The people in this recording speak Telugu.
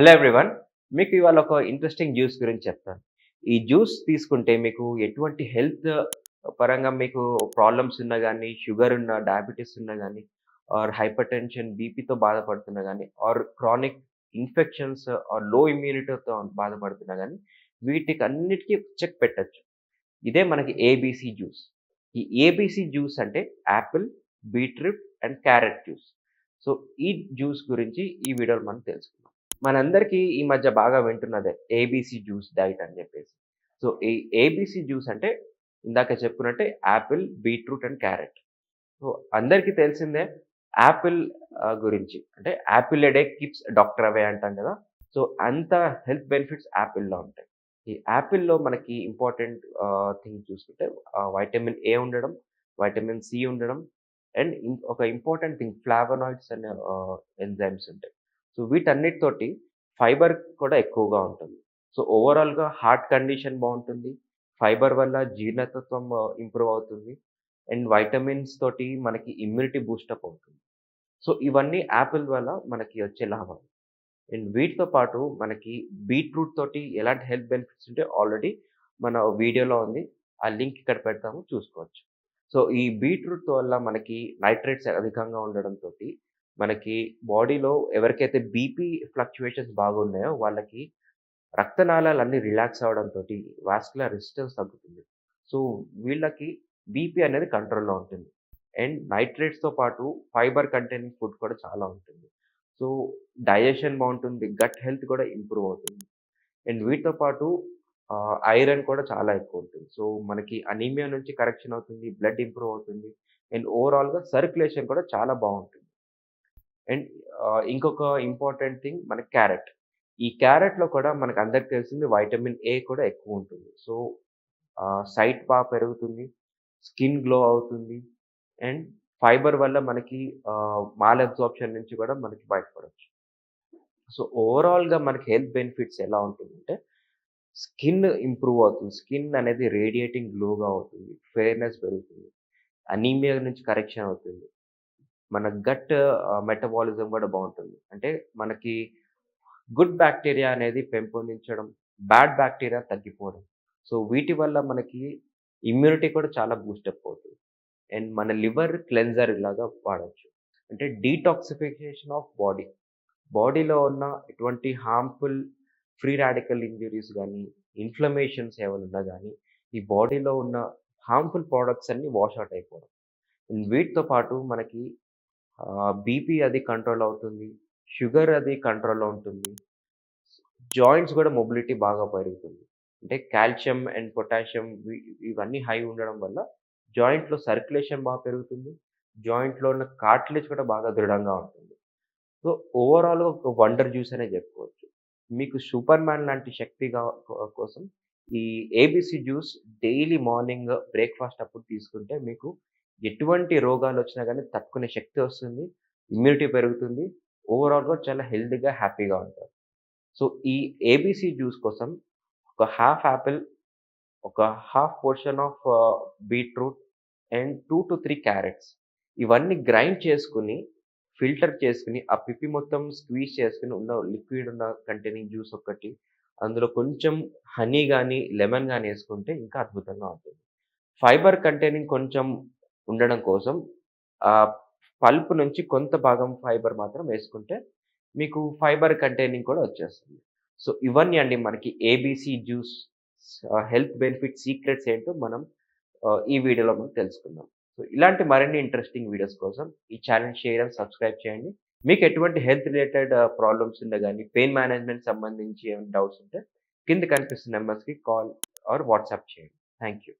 హలో ఎవ్రీవన్ మీకు ఇవాళ ఒక ఇంట్రెస్టింగ్ జ్యూస్ గురించి చెప్తాను. ఈ జ్యూస్ తీసుకుంటే మీకు ఎటువంటి హెల్త్ పరంగా మీకు ప్రాబ్లమ్స్ ఉన్నా కానీ షుగర్ ఉన్న డయాబెటీస్ ఉన్నా కానీ ఆర్ హైపర్ టెన్షన్ బీపీతో బాధపడుతున్నా కానీ ఆర్ క్రానిక్ ఇన్ఫెక్షన్స్ ఆర్లో ఇమ్యూనిటీతో బాధపడుతున్నా కానీ వీటికి అన్నిటికీ చెక్ పెట్టచ్చు. ఇదే మనకి ఏబీసీ జ్యూస్ ఈ ఏబీసీ జ్యూస్ అంటే apple beetroot and carrot juice so ఈ జ్యూస్ గురించి ఈ వీడియోలో మనం తెలుసుకుందాం. మనందరికీ ఈ మధ్య బాగా వింటున్నదే ఏబీసీ జ్యూస్ డైట్ అని చెప్పేసి. సో ఈ ఏబీసీ జ్యూస్ అంటే ఇందాక చెప్పుకున్నట్టే apple beetroot and carrot. So అందరికీ తెలిసిందే యాపిల్ గురించి. అంటే యాపిల్ ఎడే కిప్స్ డాక్టర్ అవే అంటాం కదా. సో అంత హెల్త్ బెనిఫిట్స్ యాపిల్లో ఉంటాయి. ఈ యాపిల్లో మనకి ఇంపార్టెంట్ థింగ్ చూసుకుంటే వైటమిన్ ఏ ఉండడం వైటమిన్ సి ఉండడం అండ్ ఒక ఇంపార్టెంట్ థింగ్ ఫ్లావనాయిడ్స్ అనే ఎంజైమ్స్ ఉంటాయి. సో వీటన్నిటితోటి ఫైబర్ కూడా ఎక్కువగా ఉంటుంది. సో ఓవరాల్గా హార్ట్ కండిషన్ బాగుంటుంది. ఫైబర్ వల్ల జీర్ణతత్వం ఇంప్రూవ్ అవుతుంది. అండ్ వైటమిన్స్ తోటి మనకి ఇమ్యూనిటీ బూస్టప్ అవుతుంది. సో ఇవన్నీ యాపిల్ వల్ల మనకి వచ్చే లాభాలు అండ్ వీటితో పాటు మనకి బీట్రూట్ తోటి ఎలాంటి హెల్త్ బెనిఫిట్స్ ఉంటే ఆల్రెడీ మన వీడియోలో ఉంది. ఆ లింక్ ఇక్కడ పెడతాము చూసుకోవచ్చు. సో ఈ బీట్రూట్ వల్ల మనకి నైట్రేట్స్ అధికంగా ఉండడంతో మనకి బాడీలో ఎవరికైతే బీపీ ఫ్లక్చువేషన్స్ బాగున్నాయో వాళ్ళకి రక్తనాళాలు అన్నీ రిలాక్స్ అవడంతో వాస్కులర్ రెసిస్టెన్స్ తగ్గుతుంది. సో వీళ్ళకి బీపీ అనేది కంట్రోల్లో ఉంటుంది. అండ్ నైట్రేట్స్తో పాటు ఫైబర్ కంటైనింగ్ ఫుడ్ కూడా చాలా ఉంటుంది. సో డైజెషన్ బాగుంటుంది గట్ హెల్త్ కూడా ఇంప్రూవ్ అవుతుంది. అండ్ వీటితో పాటు ఐరన్ కూడా చాలా ఎక్కువ ఉంటుంది. సో మనకి అనీమియా నుంచి కరెక్షన్ అవుతుంది బ్లడ్ ఇంప్రూవ్ అవుతుంది. అండ్ ఓవరాల్గా సర్క్యులేషన్ కూడా చాలా బాగుంటుంది. అండ్ ఇంకొక ఇంపార్టెంట్ థింగ్ మనకి క్యారెట్. ఈ క్యారెట్లో కూడా మనకు అందరికి తెలిసింది వైటమిన్ ఏ కూడా ఎక్కువ ఉంటుంది. సో సైట్ బాగా పెరుగుతుంది స్కిన్ గ్లో అవుతుంది అండ్ ఫైబర్ వల్ల మనకి మాల్ అబ్జార్ప్షన్ నుంచి కూడా మనకి బయటపడవచ్చు సో ఓవరాల్గా మనకి హెల్త్ బెనిఫిట్స్ ఎలా ఉంటుందంటే స్కిన్ ఇంప్రూవ్ అవుతుంది. స్కిన్ అనేది రేడియేటింగ్ గ్లోగా అవుతుంది. ఫెయిర్నెస్ పెరుగుతుంది. అనీమియా నుంచి కరెక్షన్ అవుతుంది. మన గట్ మెటబాలిజం కూడా బాగుంటుంది. అంటే మనకి గుడ్ బ్యాక్టీరియా అనేది పెంపొందించడం బ్యాడ్ బ్యాక్టీరియా తగ్గిపోవడం. సో వీటి వల్ల మనకి ఇమ్యూనిటీ కూడా చాలా బూస్టప్ అవుతుంది. అండ్ మన లివర్ క్లెన్జర్ ఇలాగా వాడచ్చు. అంటే డీటాక్సిఫికేషన్ ఆఫ్ బాడీ. బాడీలో ఉన్న ఎటువంటి హార్మ్ఫుల్ ఫ్రీ రాడికల్ ఇంజురీస్ కానీ ఇన్ఫ్లమేషన్స్ ఏమైనా ఉన్నా కానీ ఈ బాడీలో ఉన్న హార్మ్ఫుల్ ప్రోడక్ట్స్ అన్నీ వాష్ అవుట్ అయిపోవడం. అండ్ వీటితో పాటు మనకి బీపీ అది కంట్రోల్ అవుతుంది షుగర్ అది కంట్రోల్లో ఉంటుంది జాయింట్స్ కూడా మొబిలిటీ బాగా పెరుగుతుంది. అంటే కాల్షియం అండ్ పొటాషియం ఇవన్నీ హై ఉండడం వల్ల జాయింట్లో సర్క్యులేషన్ బాగా పెరుగుతుంది జాయింట్లో ఉన్న కార్టిలేజ్ కూడా బాగా దృఢంగా ఉంటుంది. సో ఓవరాల్ ఒక వండర్ జ్యూస్ అనే చెప్పుకోవచ్చు. మీకు సూపర్ మ్యాన్ లాంటి శక్తి కోసం ఈ ABC juice daily morning breakfast అప్పుడు తీసుకుంటే మీకు ఎటువంటి రోగాలు వచ్చినా కానీ తట్టుకునే శక్తి వస్తుంది ఇమ్యూనిటీ పెరుగుతుంది ఓవరాల్గా చాలా హెల్తీగా హ్యాపీగా ఉంటారు. సో ఈ ఏబీసీ జ్యూస్ కోసం ఒక హాఫ్ యాపిల్ ఒక half portion of beetroot and two to three carrots ఇవన్నీ గ్రైండ్ చేసుకుని ఫిల్టర్ చేసుకుని ఆ పిప్పి మొత్తం స్క్వీజ్ చేసుకుని ఉన్న లిక్విడ్ ఉన్న కంటైనింగ్ జ్యూస్ ఒకటి అందులో కొంచెం హనీ కానీ లెమన్ కానీ వేసుకుంటే ఇంకా అద్భుతంగా ఉంటుంది. ఫైబర్ కంటైనింగ్ కొంచెం ఉండడం కోసం ఆ పల్ప్ నుంచి కొంత భాగం ఫైబర్ మాత్రం వేసుకుంటే మీకు ఫైబర్ కంటైనింగ్ కూడా వచ్చేస్తుంది. సో ఇవన్నీ అండి మనకి ABC juice health benefit secrets ఏంటో మనం ఈ వీడియోలో మనం తెలుసుకుందాం. సో ఇలాంటి మరిన్ని ఇంట్రెస్టింగ్ వీడియోస్ కోసం ఈ ఛానల్ షేర్ అండ్ సబ్స్క్రైబ్ చేయండి. మీకు ఎటువంటి హెల్త్ రిలేటెడ్ ప్రాబ్లమ్స్ ఉండే కానీ పెయిన్ మేనేజ్మెంట్ సంబంధించి ఏమైనా డౌట్స్ ఉంటే కింద కనిపిస్తున్న నెంబర్స్కి కాల్ ఆర్ వాట్సాప్ చేయండి. Thank you.